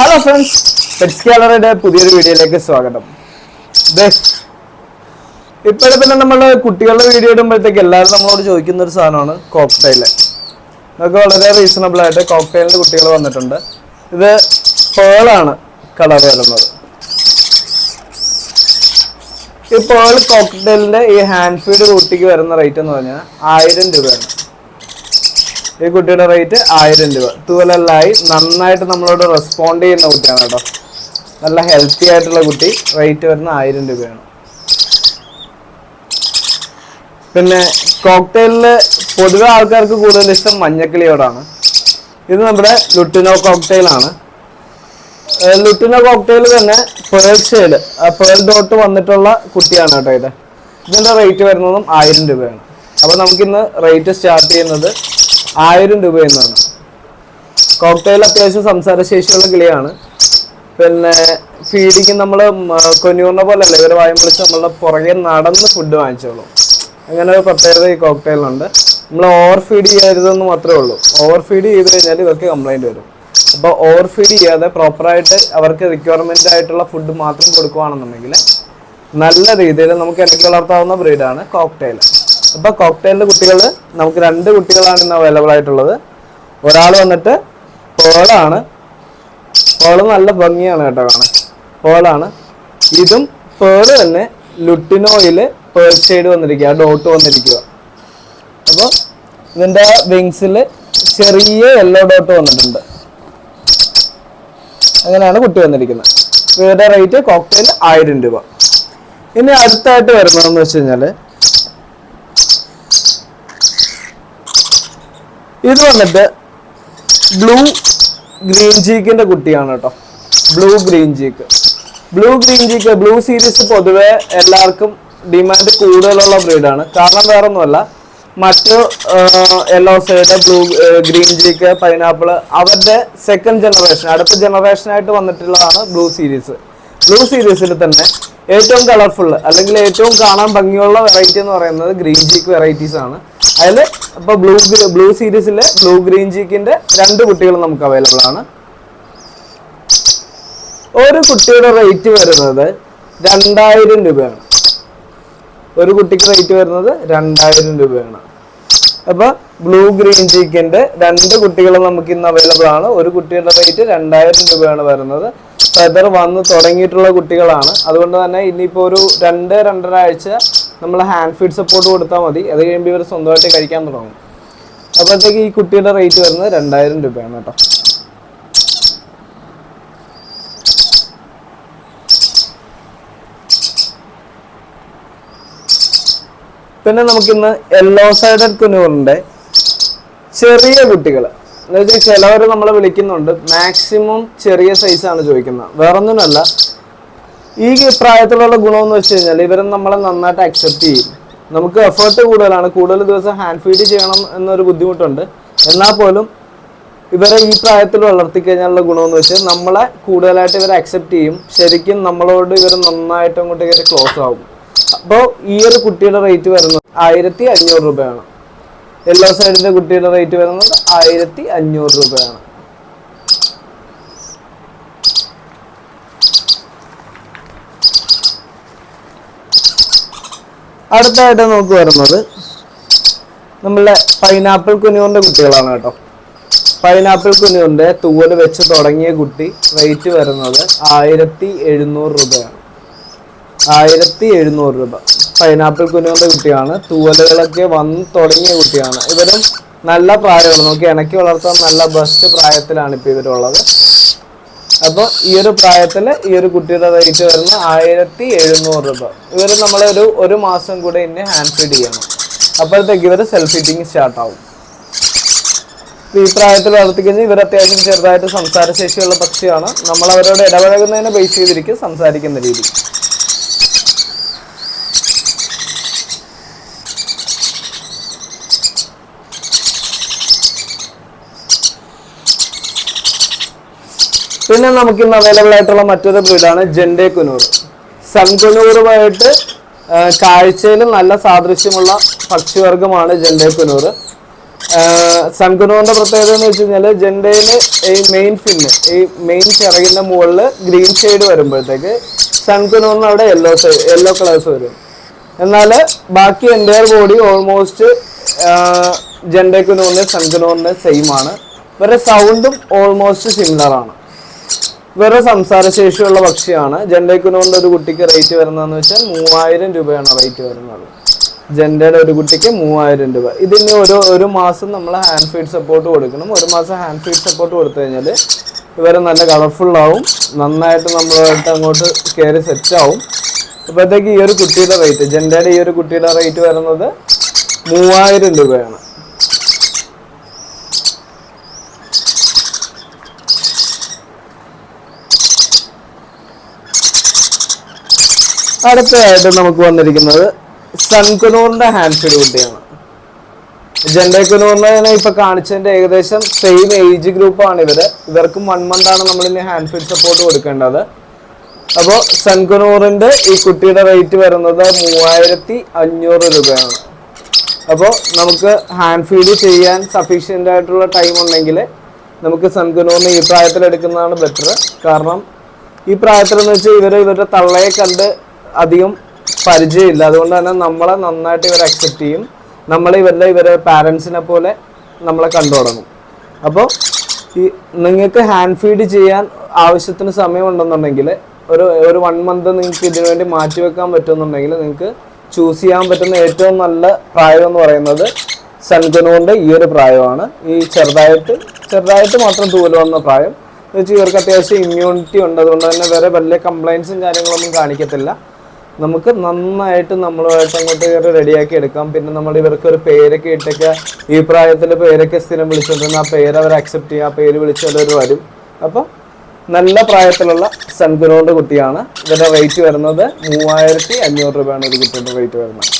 Hello friends pets ഗാലറിയുടെ പുതിയൊരു വീഡിയോയിലേക്ക് സ്വാഗതം. ഇപ്പോഴും പിന്നെ നമ്മൾ കുട്ടികളുടെ വീഡിയോ ഇടുമ്പോഴത്തേക്ക് എല്ലാവരും നമ്മളോട് ചോദിക്കുന്ന ഒരു സാധനമാണ് കോക്ടെയിൽ നമുക്ക് വളരെ റീസണബിൾ ആയിട്ട് കോക്ടെയിലിന്റെ കുട്ടികൾ വന്നിട്ടുണ്ട്. ഇത് പേളാണ് കളർ വരുന്നത്. ഈ പേൾ ഈ ഹാൻഡ് ഫീഡ് കുട്ടിക്ക് വരുന്ന റേറ്റ് എന്ന് പറഞ്ഞാൽ ആയിരം രൂപയാണ്. ഈ കുട്ടിയുടെ റേറ്റ് ആയിരം രൂപ. തൂവലല്ലായി നന്നായിട്ട് നമ്മളോട് റെസ്പോണ്ട് ചെയ്യുന്ന കുട്ടിയാണ് കേട്ടോ. നല്ല ഹെൽത്തി ആയിട്ടുള്ള കുട്ടി റേറ്റ് വരുന്ന ആയിരം രൂപയാണ്. പിന്നെ കോക്ടെയിലിൽ പൊതുവെ ആൾക്കാർക്ക് കൂടുതൽ ഇഷ്ടം മഞ്ഞക്കിളിയോടാണ്. ഇത് നമ്മുടെ ലുട്ടിനോ കോക്ടെയിൽ ആണ്. ലുട്ടിനോ കോക്ടെയിൽ തന്നെ പേൾ ഷെയ്ഡ് ഡോട്ട് വന്നിട്ടുള്ള കുട്ടിയാണ് കേട്ടോ ഇത്. ഇതിന്റെ റേറ്റ് വരുന്നതും ആയിരം രൂപയാണ്. അപ്പൊ നമുക്കിന്ന് റേറ്റ് സ്റ്റാർട്ട് ചെയ്യുന്നത് ആയിരം രൂപ എന്നാണ്. കോക്ടെയിൽ അത്യാവശ്യം സംസാരശേഷിയുള്ള കിളിയാണ്. പിന്നെ ഫീഡിങ് നമ്മൾ കൊഞ്ഞൂറിനെ പോലെ അല്ല ഇവർ വായം വിളിച്ച് നമ്മളുടെ പുറകെ നടന്ന് ഫുഡ് വാങ്ങിച്ചോളൂ. അങ്ങനെ ഒരു പ്രത്യേകത ഈ കോക്ടെയിലുണ്ട് നമ്മൾ ഓവർ ഫീഡ് ചെയ്യരുതെന്ന് മാത്രമേ ഉള്ളൂ. ഓവർ ഫീഡ് ചെയ്ത് കഴിഞ്ഞാൽ ഇവർക്ക് കംപ്ലൈന്റ് വരും. അപ്പോൾ ഓവർ ഫീഡ് ചെയ്യാതെ പ്രോപ്പറായിട്ട് അവർക്ക് റിക്വയർമെന്റ് ആയിട്ടുള്ള ഫുഡ് മാത്രം കൊടുക്കുകയാണെന്നുണ്ടെങ്കിൽ നല്ല രീതിയിൽ നമുക്ക് ഇടയ്ക്ക് വളർത്താവുന്ന ബ്രീഡാണ് കോക്ടെയിൽ അപ്പോൾ കോക്ടെയിലിന്റെ കുട്ടികൾ നമുക്ക് രണ്ട് കുട്ടികളാണ് ഇന്ന് അവൈലബിൾ ആയിട്ടുള്ളത്. ഒരാൾ വന്നിട്ട് പേളാണ്. പേൾ നല്ല ഭംഗിയാണ് കേട്ടോ കാണാൻ. പേളാണ്. ഇതും പേൾ തന്നെ. ലുട്ടിനോയിൽ പേൾ ഷെയ്ഡ് വന്നിരിക്കുക. ഡോട്ട് വന്നിരിക്കുക. അപ്പോൾ ഇതിന്റെ വിങ്സിൽ ചെറിയ യെല്ലോ ഡോട്ട് വന്നിട്ടുണ്ട്. അങ്ങനെയാണ് കുട്ടി വന്നിരിക്കുന്നത്. ഇവരുടെ റേറ്റ് കോക്ടെയിൽ ആയിരം രൂപ. ഇനി അടുത്തായിട്ട് വരുന്നതെന്ന് വെച്ച് കഴിഞ്ഞാൽ ഇത് വന്നിട്ട് ബ്ലൂ ഗ്രീൻ ചീക്കിന്റെ കുട്ടിയാണ് കേട്ടോ blue green cheek blue green cheek blue series പൊതുവെ എല്ലാവർക്കും ഡിമാൻഡ് കൂടുതലുള്ള ബ്രീഡാണ് കാരണം വേറെ ഒന്നുമല്ല മറ്റു yellow side blue green cheek pineapple അവരുടെ സെക്കൻഡ് ജനറേഷൻ അടുത്ത ജനറേഷനായിട്ട് വന്നിട്ടുള്ളതാണ് ബ്ലൂ സീരീസ് ബ്ലൂ സീരീസിൽ തന്നെ ഏറ്റവും കളർഫുൾ അല്ലെങ്കിൽ ഏറ്റവും കാണാൻ ഭംഗിയുള്ള വെറൈറ്റി എന്ന് പറയുന്നത് ഗ്രീൻ ചീക്ക് വെറൈറ്റീസ് ആണ്. അതിൽ ഇപ്പോൾ ബ്ലൂ ബ്ലൂ സീരീസിലെ ബ്ലൂ ഗ്രീൻ ചീക്കിന്റെ രണ്ട് കുട്ടികൾ നമുക്ക് അവൈലബിൾ ആണ്. ഒരു കുട്ടിയുടെ റേറ്റ് വരുന്നത് രണ്ടായിരം രൂപയാണ്. ഒരു കുട്ടിക്ക് റേറ്റ് വരുന്നത് രണ്ടായിരം രൂപയാണ്. അപ്പൊ ബ്ലൂ ഗ്രീൻ ചീക്കിന്റെ രണ്ട് കുട്ടികൾ നമുക്ക് ഇന്ന് അവൈലബിൾ ആണ്. ഒരു കുട്ടിയുടെ റേറ്റ് രണ്ടായിരം രൂപയാണ് വരുന്നത്. ഫെദർ വന്ന് തുടങ്ങിയിട്ടുള്ള കുട്ടികളാണ്. അതുകൊണ്ട് തന്നെ ഇനിയിപ്പോൾ ഒരു രണ്ട് രണ്ടര ആഴ്ച നമ്മൾ ഹാൻഡ് ഫീഡ് സപ്പോർട്ട് കൊടുത്താൽ മതി. അത് കഴിയുമ്പോൾ ഇവർ സ്വന്തമായിട്ട് കഴിക്കാൻ തുടങ്ങും. അപ്പോഴത്തേക്ക് ഈ കുട്ടിയുടെ റേറ്റ് വരുന്നത് രണ്ടായിരം രൂപയാണ് കേട്ടോ. പിന്നെ നമുക്കിന്ന് യെല്ലോ സൈഡഡ് കുനൂറിന്റെ ചെറിയ കുട്ടികൾ വെച്ചാൽ ചിലവർ നമ്മളെ വിളിക്കുന്നുണ്ട് മാക്സിമം ചെറിയ സൈസാണ് ചോദിക്കുന്നത്. വേറൊന്നുമല്ല ഈ പ്രായത്തിലുള്ള ഗുണമെന്ന് വെച്ച് കഴിഞ്ഞാൽ ഇവരെ നമ്മളെ നന്നായിട്ട് അക്സെപ്റ്റ് ചെയ്യും. നമുക്ക് എഫേർട്ട് കൂടുതലാണ് കൂടുതൽ ദിവസം ഹാൻഡ് ഫീഡ് ചെയ്യണം എന്നൊരു ബുദ്ധിമുട്ടുണ്ട്. എന്നാൽ പോലും ഇവരെ ഈ പ്രായത്തിൽ വളർത്തി കഴിഞ്ഞാലുള്ള ഗുണമെന്ന് വെച്ചാൽ നമ്മളെ കൂടുതലായിട്ട് ഇവരെ അക്സെപ്റ്റ് ചെയ്യും. ശരിക്കും നമ്മളോട് ഇവർ നന്നായിട്ട് അങ്ങോട്ട് ഇവർ ക്ലോസ് ആവും. അപ്പോൾ ഈ ഒരു കുട്ടിയുടെ റേറ്റ് വരുന്നത് ആയിരത്തി അഞ്ഞൂറ് രൂപയാണ്. യെല്ലോ സൈഡിന്റെ കുട്ടിയുടെ റേറ്റ് വരുന്നത് ആയിരത്തി അഞ്ഞൂറ് രൂപയാണ്. അടുത്തായിട്ട് നമുക്ക് വരുന്നത് നമ്മളുടെ പൈനാപ്പിൾ കുഞ്ഞുവിന്റെ കുട്ടികളാണ് കേട്ടോ. പൈനാപ്പിൾ കുഞ്ഞുവിന്റെ തൂവൽ വെച്ച് തുടങ്ങിയ കുട്ടി റേറ്റ് വരുന്നത് ആയിരത്തി എഴുന്നൂറ് രൂപയാണ്. ആയിരത്തി എഴുന്നൂറ് രൂപ. പൈനാപ്പിൾ കുഞ്ഞുവിന്റെ കുട്ടിയാണ്. തൂവലുകളൊക്കെ വന്ന് തുടങ്ങിയ കുട്ടിയാണ്. ഇവരും നല്ല പ്രായമാണ്. നമുക്ക് ഇണക്കി വളർത്താൻ നല്ല ബെസ്റ്റ് പ്രായത്തിലാണ് ഇപ്പോൾ ഇവരുള്ളത് അപ്പോൾ ഈ ഒരു പ്രായത്തിൽ ഈ ഒരു കുട്ടിയുടെ റേറ്റ് വരുന്നത് ആയിരത്തി എഴുന്നൂറ് രൂപ. ഇവർ നമ്മളൊരു ഒരു മാസം കൂടെ ഇനി ഹാൻഡ് ഫീഡ് ചെയ്യണം. അപ്പോഴത്തേക്ക് ഇവർ സെൽഫ് ഫീഡിങ് സ്റ്റാർട്ട് ആവും. ഈ പ്രായത്തിൽ വളർത്തിക്കഴിഞ്ഞാൽ ഇവർ അത്യാവശ്യം ചെറുതായിട്ട് സംസാരശേഷിയുള്ള പക്ഷിയാണ്. നമ്മൾ അവരോട് ഇടപഴകുന്നതിനെ ബേസ് ചെയ്തിരിക്കും സംസാരിക്കുന്ന രീതി. പിന്നെ നമുക്ക് ഇന്ന് അവൈലബിൾ ആയിട്ടുള്ള മറ്റൊരു ബ്രീഡാണ് ജെൻഡെ കുനൂർ. സൺകുനൂറുമായിട്ട് കാഴ്ചയിൽ നല്ല സാദൃശ്യമുള്ള പക്ഷിവർഗമാണ് ജെൻഡെ കുനൂർ. സൺകുനൂറിന്റെ പ്രത്യേകത എന്ന് വെച്ച് കഴിഞ്ഞാൽ ജെൻഡേന് ഈ മെയിൻ ഫിന്ന് ഈ മെയിൻ ചിറകിന്റെ മുകളിൽ ഗ്രീൻ ഷെയ്ഡ് വരുമ്പോഴത്തേക്ക് സൺകുനൂറിന് അവിടെ യെല്ലോ യെല്ലോ കളേഴ്സ് വരും. എന്നാൽ ബാക്കി എന്റെ ബോഡി ഓൾമോസ്റ്റ് ജെൻഡേ കുനൂറിന് സൺകുനൂറിന് സെയിം ആണ്. ഇവരുടെ സൗണ്ടും ഓൾമോസ്റ്റ് സിമിലർ ആണ്. വേറെ സംസാരശേഷിയുള്ള പക്ഷിയാണ്. ജെൻഡേക്കുനോറിന്റെ ഒരു കുട്ടിക്ക് റേറ്റ് വരുന്നതെന്ന് വെച്ചാൽ മൂവായിരം രൂപയാണ് റേറ്റ് വരുന്നത്. ജെൻഡയുടെ ഒരു കുട്ടിക്ക് മൂവായിരം രൂപ. ഇതിന് ഒരു ഒരു മാസം നമ്മൾ ഹാൻഡ് ഫീഡ് സപ്പോർട്ട് കൊടുക്കണം. ഒരു മാസം ഹാൻഡ് ഫീഡ് സപ്പോർട്ട് കൊടുത്തു കഴിഞ്ഞാൽ ഇവർ നല്ല കളർഫുള്ളാവും നന്നായിട്ട് നമ്മളായിട്ട് അങ്ങോട്ട് കയറി സെറ്റ് ആവും. അപ്പോഴത്തേക്ക് ഈ ഒരു കുട്ടിയുടെ റേറ്റ് ജെൻഡയുടെ ഈ ഒരു കുട്ടിയുടെ റേറ്റ് വരുന്നത് മൂവായിരം രൂപയാണ്. അടുത്തതായിട്ട് നമുക്ക് വന്നിരിക്കുന്നത് സൺകുനൂറിന്റെ ഹാൻഡ് ഫീഡ് കുട്ടിയാണ്. ജെൻഡേക്കുനൂറിനെ ഇപ്പൊ കാണിച്ചതിന്റെ ഏകദേശം സെയിം ഏജ് ആണ് ഇവർ. ഇവർക്കും വൺ മന്ത് ആണ് നമ്മൾ ഇനി ഹാൻഡ് ഫീഡ് സപ്പോർട്ട് കൊടുക്കേണ്ടത്. അപ്പോൾ സൺകുനൂറിന്റെ ഈ കുട്ടിയുടെ റേറ്റ് വരുന്നത് മൂവായിരത്തി അഞ്ഞൂറ് രൂപയാണ്. അപ്പോൾ നമുക്ക് ഹാൻഡ് ഫീഡ് ചെയ്യാൻ സഫീഷ്യന്റ് ആയിട്ടുള്ള ടൈം ഉണ്ടെങ്കിൽ നമുക്ക് സൺകുനൂറിന് ഈ പ്രായത്തിൽ എടുക്കുന്നതാണ് ബെറ്റർ കാരണം ഈ പ്രായത്തിൽ എന്ന് വെച്ചാൽ ഇവർ ഇവരുടെ തള്ളയെ കണ്ട് അധികം പരിചയമില്ല. അതുകൊണ്ട് തന്നെ നമ്മളെ നന്നായിട്ട് ഇവർ അക്സെപ്റ്റ് ചെയ്യും. നമ്മൾ ഇവരുടെ ഇവരെ പാരൻസിനെ പോലെ നമ്മളെ കണ്ടു തുടങ്ങും. അപ്പോൾ ഈ നിങ്ങൾക്ക് ഹാൻഡ് ഫീഡ് ചെയ്യാൻ ആവശ്യത്തിന് സമയമുണ്ടെന്നുണ്ടെങ്കിൽ ഒരു ഒരു വൺ മന്ത് നിങ്ങൾക്ക് ഇതിനു വേണ്ടി മാറ്റി വെക്കാൻ പറ്റുമെന്നുണ്ടെങ്കിൽ നിങ്ങൾക്ക് ചൂസ് ചെയ്യാൻ പറ്റുന്ന ഏറ്റവും നല്ല പ്രായം എന്ന് പറയുന്നത് സൺഗുണോന്റെ ഈ ഒരു പ്രായമാണ്. ഈ ചെറുതായിട്ട് ചെറുതായിട്ട് മാത്രം തൂൽ വന്ന പ്രായം. എന്ന് വെച്ചാൽ ഇവർക്ക് അത്യാവശ്യം ഇമ്മ്യൂണിറ്റി ഉണ്ട്. അതുകൊണ്ട് തന്നെ വേറെ വലിയ കംപ്ലൈൻസും കാര്യങ്ങളൊന്നും കാണിക്കത്തില്ല. നമുക്ക് നന്നായിട്ട് നമ്മളുമായിട്ട് അങ്ങോട്ട് കയറി റെഡിയാക്കി എടുക്കാം. പിന്നെ നമ്മൾ ഇവർക്ക് ഒരു പേരൊക്കെ ഇട്ടൊക്കെ ഈ പ്രായത്തിൽ പേരൊക്കെ സ്ഥിരം വിളിച്ചുകൊണ്ടിരുന്ന ആ പേര് അവർ അക്സെപ്റ്റ് ചെയ്യുക ആ പേര് വിളിച്ചാലവർ വരും. അപ്പം നല്ല പ്രായത്തിലുള്ള സൺകുനോന്റെ കുട്ടിയാണ്. ഇതിന്റെ റേറ്റ് വരുന്നത് മൂവായിരത്തി അഞ്ഞൂറ് രൂപയാണ് ഒരു കുട്ടിയുടെ റേറ്റ് വരുന്നത്.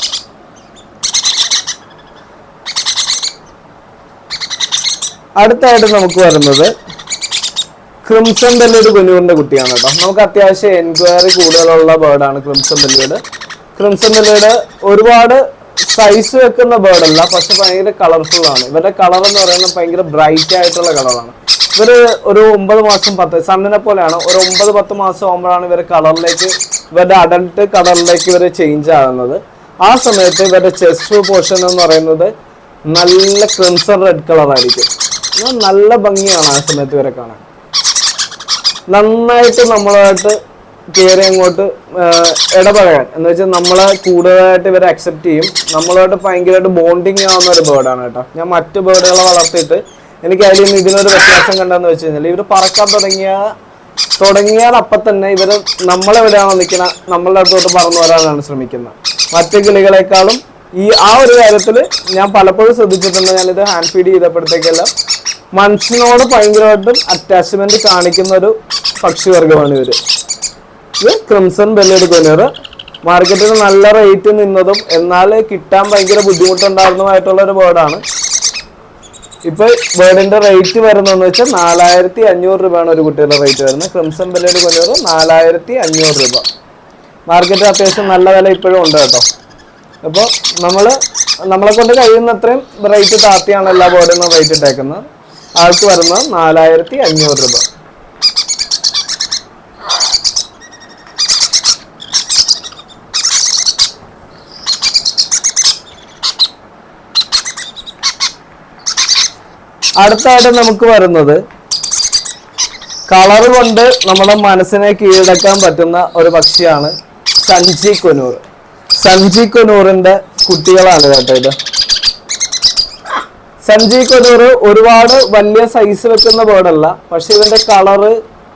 അടുത്തായിട്ട് നമുക്ക് വരുന്നത് ക്രിംസൺ ബെല്ലൊരു കുഞ്ഞൂറിന്റെ കുട്ടിയാണ് കേട്ടോ. നമുക്ക് അത്യാവശ്യം എൻക്വയറി കൂടുതലുള്ള ബേർഡാണ് ക്രിംസൺ ബെല്ലിയുടെ ക്രിംസൺ ബെല്ലിയുടെ ഒരുപാട് സൈസ് വെക്കുന്ന ബേർഡല്ല പക്ഷെ ഭയങ്കര കളർഫുൾ ആണ്. ഇവരുടെ കളർ എന്ന് പറയുന്നത് ഭയങ്കര ബ്രൈറ്റ് ആയിട്ടുള്ള കളറാണ് ഇവർ ഒരു ഒമ്പത് മാസം പത്ത് സണ്ണിനെ പോലെയാണ്. ഒരു ഒമ്പത് പത്ത് മാസം ആകുമ്പോഴാണ് ഇവർ കളറിലേക്ക് ഇവരുടെ അഡൽട്ട് കളറിലേക്ക് ഇവർ ചേഞ്ച് ആകുന്നത്. ആ സമയത്ത് ഇവരുടെ ചെസ്റ്റ് പോർഷൻ എന്ന് പറയുന്നത് നല്ല ക്രിംസൺ റെഡ് കളർ ആയിരിക്കും. നല്ല ഭംഗിയാണ് ആ സമയത്ത് ഇവരെ കാണാൻ. നന്നായിട്ട് നമ്മളായിട്ട് കയറി അങ്ങോട്ട് ഇടപഴകാൻ. എന്ന് വെച്ചാൽ നമ്മളെ കൂടുതലായിട്ട് ഇവരെ അക്സെപ്റ്റ് ചെയ്യും. നമ്മളായിട്ട് ഭയങ്കരമായിട്ട് ബോണ്ടിങ് ആവുന്ന ഒരു ബേർഡാണ് കേട്ടോ. ഞാൻ മറ്റു ബേർഡുകളെ വളർത്തിയിട്ട് എനിക്ക് അതിൽ നിന്ന് ഇതിനൊരു വ്യത്യാസം കണ്ടെന്ന് വെച്ച് കഴിഞ്ഞാൽ ഇവർ പറക്കാൻ തുടങ്ങിയ തുടങ്ങിയാൽ അപ്പം തന്നെ ഇവർ നമ്മളെവിടെയാണോ നിൽക്കുന്ന നമ്മളുടെ അടുത്തോട്ട് പറന്നു വരാനാണ് ശ്രമിക്കുന്നത്. മറ്റു കിളികളെക്കാളും ഈ ആ ഒരു കാര്യത്തിൽ ഞാൻ പലപ്പോഴും ശ്രദ്ധിച്ചിട്ടുണ്ട്. ഞാനിത് ഹാൻഡ് ഫീഡ് ചെയ്തപ്പോഴത്തേക്കെല്ലാം മനുഷ്യനോട് ഭയങ്കരമായിട്ടും അറ്റാച്ച്മെന്റ് കാണിക്കുന്ന ഒരു പക്ഷിവർഗമാണ് ഇവർ. ഇത് ക്രിംസൺ ബെല്ലഡ് കൊനർ മാർക്കറ്റിൽ നല്ല റേറ്റ് നിന്നതും എന്നാൽ കിട്ടാൻ ഭയങ്കര ബുദ്ധിമുട്ടുണ്ടായിരുന്നതുമായിട്ടുള്ള ഒരു ബേർഡാണ് ഇപ്പൊ ബേർഡിന്റെ റേറ്റ് വരുന്നതെന്ന് വെച്ചാൽ നാലായിരത്തി അഞ്ഞൂറ് രൂപയാണ് ഒരു കുട്ടിയുടെ റേറ്റ് വരുന്നത്. ക്രിംസൺ ബെല്ലഡ് കൊനർ നാലായിരത്തി അഞ്ഞൂറ് രൂപ. മാർക്കറ്റിൽ അത്യാവശ്യം നല്ല വില ഇപ്പോഴും ഉണ്ട് കേട്ടോ. അപ്പോൾ നമ്മൾ നമ്മളെ കൊണ്ട് കഴിയുന്നത്രയും റേറ്റ് താത്തിയാണ് എല്ലാ ബോർഡിനും റേറ്റ് ഇട്ടേക്കുന്നത്. ആൾക്ക് വരുന്നത് നാലായിരത്തി അഞ്ഞൂറ് രൂപ. അടുത്തായിട്ട് നമുക്ക് വരുന്നത് കളർ കൊണ്ട് നമ്മുടെ മനസ്സിനെ കീഴടക്കാൻ പറ്റുന്ന ഒരു പക്ഷിയാണ് സഞ്ചി കൊനൂർ. സഞ്ചി കൊനൂറിന്റെ കുട്ടികളാണ് കേട്ടോ ഇത്. സഞ്ജി കൊനൂർ ഒരുപാട് വലിയ സൈസ് വെക്കുന്ന ബേർഡല്ല പക്ഷെ ഇവന്റെ കളറ്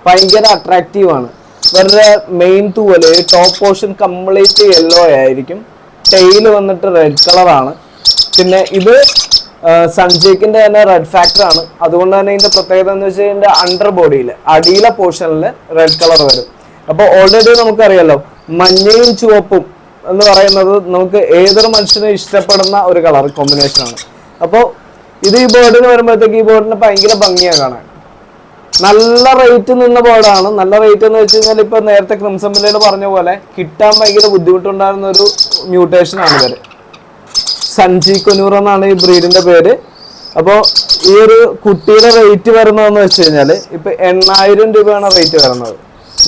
ഭയങ്കര അട്രാക്റ്റീവ് ആണ്. ഇവരുടെ മെയിൻ തൂവൽ ടോപ്പ് പോർഷൻ കംപ്ലീറ്റ് യെല്ലോ ആയിരിക്കും. ടെയിൽ വന്നിട്ട് റെഡ് കളറാണ് പിന്നെ ഇത് സഞ്ജയ്ക്കിന്റെ തന്നെ റെഡ് ഫാക്ടർ ആണ്. അതുകൊണ്ട് തന്നെ ഇതിന്റെ പ്രത്യേകത എന്ന് വെച്ചാൽ ഇതിന്റെ അണ്ടർ ബോഡിയിൽ അടിയിലെ പോർഷനിൽ റെഡ് കളർ വരും. അപ്പോൾ ഓൾറെഡി നമുക്കറിയാലോ മഞ്ഞയും ചുവപ്പും എന്ന് പറയുന്നത് നമുക്ക് ഏതൊരു മനുഷ്യനും ഇഷ്ടപ്പെടുന്ന ഒരു കളർ കോമ്പിനേഷൻ ആണ്. അപ്പോൾ ഇത് ഈ ബോർഡിന് വരുമ്പോഴത്തേക്ക് ഈ ബോർഡിന് ഭയങ്കര ഭംഗിയാണ് കാണാൻ. നല്ല റേറ്റ് നിന്ന ബോർഡാണ് നല്ല റേറ്റ് എന്ന് വെച്ച് കഴിഞ്ഞാൽ ഇപ്പൊ നേരത്തെ ക്രിംസൺ പറഞ്ഞ പോലെ കിട്ടാൻ ഭയങ്കര ബുദ്ധിമുട്ടുണ്ടായിരുന്ന ഒരു മ്യൂട്ടേഷൻ ആണ് ഇവർ. സഞ്ജി കൊനൂർ എന്നാണ് ഈ ബ്രീഡിന്റെ പേര്. അപ്പോ ഈ ഒരു കുട്ടിയുടെ റേറ്റ് വരുന്നതെന്ന് വെച്ച് കഴിഞ്ഞാൽ ഇപ്പൊ എണ്ണായിരം രൂപയാണ് റേറ്റ് വരുന്നത്.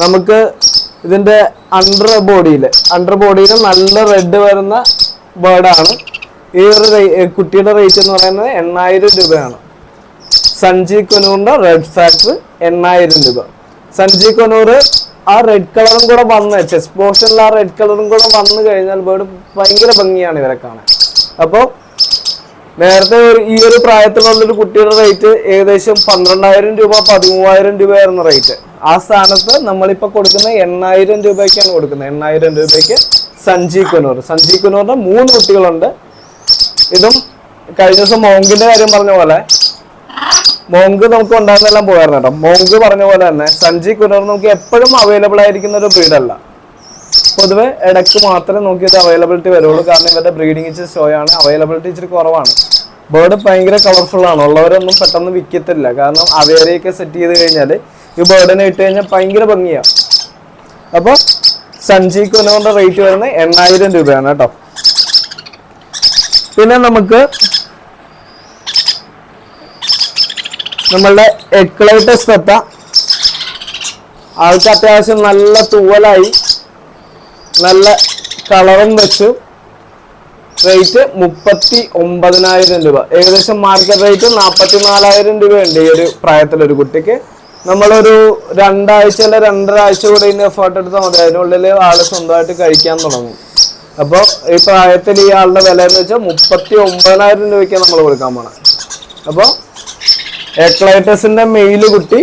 നമുക്ക് ഇതിന്റെ അണ്ടർ ബോഡിയിൽ അണ്ടർ ബോഡിയിൽ നല്ല റെഡ് വരുന്ന ബേർഡാണ് ഈ ഒരു കുട്ടിയുടെ റേറ്റ് എന്ന് പറയുന്നത് എണ്ണായിരം രൂപയാണ്. സഞ്ജി കൊനൂറിന്റെ റെഡ് ഫാക്ടർ എണ്ണായിരം രൂപ. സഞ്ജി കൊനൂർ ആ റെഡ് കളറും കൂടെ വന്ന് ചെസ് പോർഷനിൽ ആ റെഡ് കളറും കൂടെ വന്നു കഴിഞ്ഞാൽ ബേർഡ് ഭയങ്കര ഭംഗിയാണ് ഇവരെ കാണാൻ. അപ്പോൾ നേരത്തെ ഈ ഒരു പ്രായത്തിലുള്ള ഒരു കുട്ടിയുടെ റേറ്റ് ഏകദേശം പന്ത്രണ്ടായിരം രൂപ പതിമൂവായിരം രൂപയായിരുന്നു റേറ്റ് ആ സ്ഥാനത്ത് നമ്മളിപ്പോ കൊടുക്കുന്ന എണ്ണായിരം രൂപയ്ക്കാണ് കൊടുക്കുന്നത്. എണ്ണായിരം രൂപയ്ക്ക് സഞ്ജി കുനൂർ. സഞ്ജി കുനൂറിന്റെ മൂന്ന് കുട്ടികളുണ്ട്. ഇതും കഴിഞ്ഞ ദിവസം മോങ്കിന്റെ കാര്യം പറഞ്ഞ പോലെ മോങ്ക് നമുക്ക് ഉണ്ടാകുന്നെല്ലാം പോയായിരുന്നു കേട്ടോ. മോങ്ക് പറഞ്ഞ പോലെ തന്നെ സഞ്ജി കുനൂർ നമുക്ക് എപ്പോഴും അവൈലബിൾ ആയിരിക്കുന്ന ഒരു ബ്രീഡല്ല പൊതുവെ ഇടയ്ക്ക് മാത്രമേ നോക്കിയിട്ട് അവൈലബിലിറ്റി വരുള്ളൂ. കാരണം ഇവരുടെ ബ്രീഡിങ് ഇച്ചിരി സ്ലോ ആണ്. അവൈലബിലിറ്റി ഇച്ചിരി കുറവാണ്. ബേർഡ് ഭയങ്കര കളർഫുൾ ആണ്. ഉള്ളവരൊന്നും പെട്ടെന്ന് വിൽക്കത്തില്ല കാരണം അവയറിയൊക്കെ സെറ്റ് ചെയ്ത് കഴിഞ്ഞാൽ ഈ ബേർഡിനെ ഇട്ട് കഴിഞ്ഞാൽ ഭയങ്കര ഭംഗിയാണ് അപ്പോൾ സഞ്ജി ഒന്നുകൊണ്ട് റേറ്റ് വരുന്നത് എണ്ണായിരം രൂപയാണ് കേട്ടോ. പിന്നെ നമുക്ക് നമ്മളുടെ എക്ലൈറ്റസ് തത്ത ആൾക്ക് അത്യാവശ്യം നല്ല തൂവലായി നല്ല കളറും വെച്ചു. റേറ്റ് മുപ്പത്തി ഒമ്പതിനായിരം രൂപ. ഏകദേശം മാർക്കറ്റ് റേറ്റ് നാൽപ്പത്തി നാലായിരം രൂപയുണ്ട് ഈ ഒരു പ്രായത്തിലൊരു കുട്ടിക്ക്. നമ്മളൊരു രണ്ടാഴ്ച അല്ല രണ്ടര ആഴ്ച കൂടെ ഇതിന് എഫേർട്ട് എടുത്താൽ മതി. അതിനുള്ളിൽ ആൾ സ്വന്തമായിട്ട് കഴിക്കാൻ തുടങ്ങും. അപ്പോൾ ഈ പ്രായത്തിൽ ഈ ആളുടെ വില എന്ന് വെച്ചാൽ മുപ്പത്തി ഒമ്പതിനായിരം രൂപയ്ക്ക് നമ്മൾ കൊടുക്കാൻ പോണം. അപ്പോൾ എക്ലൈറ്റസിന്റെ മെയിൽ കുട്ടി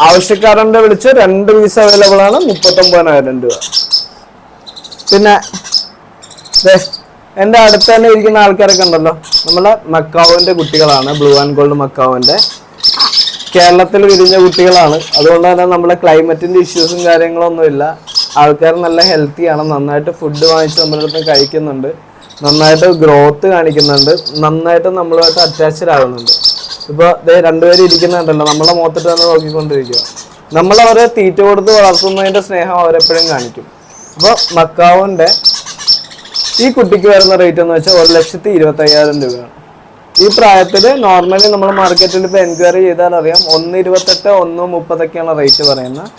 ആവശ്യക്കാരന്റെ വിളിച്ച് രണ്ട് പീസ് അവൈലബിൾ ആണ് മുപ്പത്തൊമ്പതിനായിരം രൂപ. പിന്നെ എന്റെ അടുത്ത് തന്നെ ഇരിക്കുന്ന ആൾക്കാരൊക്കെ ഉണ്ടല്ലോ. നമ്മളെ മക്കാവിന്റെ കുട്ടികളാണ് ബ്ലൂ ആൻഡ് ഗോൾഡ് മക്കാവിന്റെ കേരളത്തിൽ വിരിഞ്ഞ കുട്ടികളാണ്. അതുകൊണ്ട് തന്നെ നമ്മളെ ക്ലൈമറ്റിന്റെ ഇഷ്യൂസും കാര്യങ്ങളൊന്നുമില്ല. ആൾക്കാർ നല്ല ഹെൽത്തിയാണ് നന്നായിട്ട് ഫുഡ് വാങ്ങിച്ച് നമ്മുടെ അടുത്ത് കഴിക്കുന്നുണ്ട്. നന്നായിട്ട് ഗ്രോത്ത് കാണിക്കുന്നുണ്ട്. നന്നായിട്ട് നമ്മളുമായിട്ട് അറ്റാച്ച്ഡ് ആകുന്നുണ്ട് ഇപ്പോൾ ഇതേ രണ്ടുപേരും ഇരിക്കുന്നുണ്ടല്ലോ. നമ്മളെ മുഖത്തിട്ട് തന്നെ നോക്കിക്കൊണ്ടിരിക്കുക നമ്മളവരെ തീറ്റ കൊടുത്ത് വളർത്തുന്നതിന്റെ സ്നേഹം അവരെപ്പോഴും കാണിക്കും. അപ്പോൾ മക്കാവിന്റെ ഈ കുട്ടിക്ക് വരുന്ന റേറ്റ് എന്ന് വെച്ചാൽ ഒരു ലക്ഷത്തി ഇരുപത്തി അയ്യായിരം രൂപയാണ്. ഈ പ്രായത്തിൽ നോർമലി നമ്മൾ മാർക്കറ്റിൽ ഇപ്പോൾ എൻക്വയറി ചെയ്താൽ അറിയാം ഒന്ന് ഇരുപത്തെട്ട് ഒന്ന് മുപ്പതൊക്കെയാണ് റേറ്റ് പറയുന്നത്.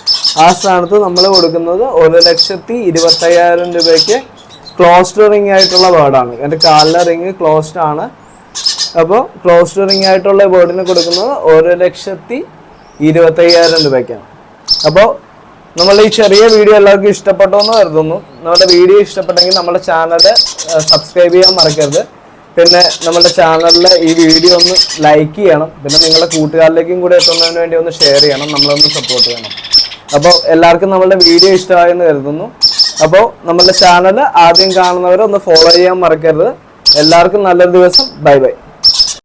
ആ സ്ഥാനത്ത് നമ്മൾ കൊടുക്കുന്നത് ഒരു ലക്ഷത്തി ഇരുപത്തയ്യായിരം രൂപയ്ക്ക് ക്ലോസ്ഡ് റിംഗ് ആയിട്ടുള്ള ബേർഡാണ് എന്റെ കാലിലെ റിംഗ് ക്ലോസ്ഡ് ആണ്. അപ്പോൾ ക്ലോസ്ഡ് റിംഗ് ആയിട്ടുള്ള ബേർഡിന് കൊടുക്കുന്നത് ഒരു ലക്ഷത്തി ഇരുപത്തയ്യായിരം രൂപയ്ക്കാണ്. അപ്പോൾ നമ്മൾ ഈ ചെറിയ വീഡിയോ എല്ലാവർക്കും ഇഷ്ടപ്പെട്ടു എന്ന് കരുതുന്നു. നമ്മുടെ വീഡിയോ ഇഷ്ടപ്പെട്ടെങ്കിൽ നമ്മുടെ ചാനൽ സബ്സ്ക്രൈബ് ചെയ്യാൻ മറക്കരുത്. പിന്നെ നമ്മുടെ ചാനലിലെ ഈ വീഡിയോ ഒന്ന് ലൈക്ക് ചെയ്യണം. പിന്നെ നിങ്ങളുടെ കൂട്ടുകാരിലേക്കും കൂടെ എത്തുന്നതിന് വേണ്ടി ഒന്ന് ഷെയർ ചെയ്യണം. നമ്മളൊന്ന് സപ്പോർട്ട് ചെയ്യണം. അപ്പോൾ എല്ലാവർക്കും നമ്മളുടെ വീഡിയോ ഇഷ്ടമായെന്ന് കരുതുന്നു. അപ്പോൾ നമ്മളുടെ ചാനൽ ആദ്യം കാണുന്നവരെ ഒന്ന് ഫോളോ ചെയ്യാൻ മറക്കരുത്. എല്ലാവർക്കും നല്ലൊരു ദിവസം. Bye bye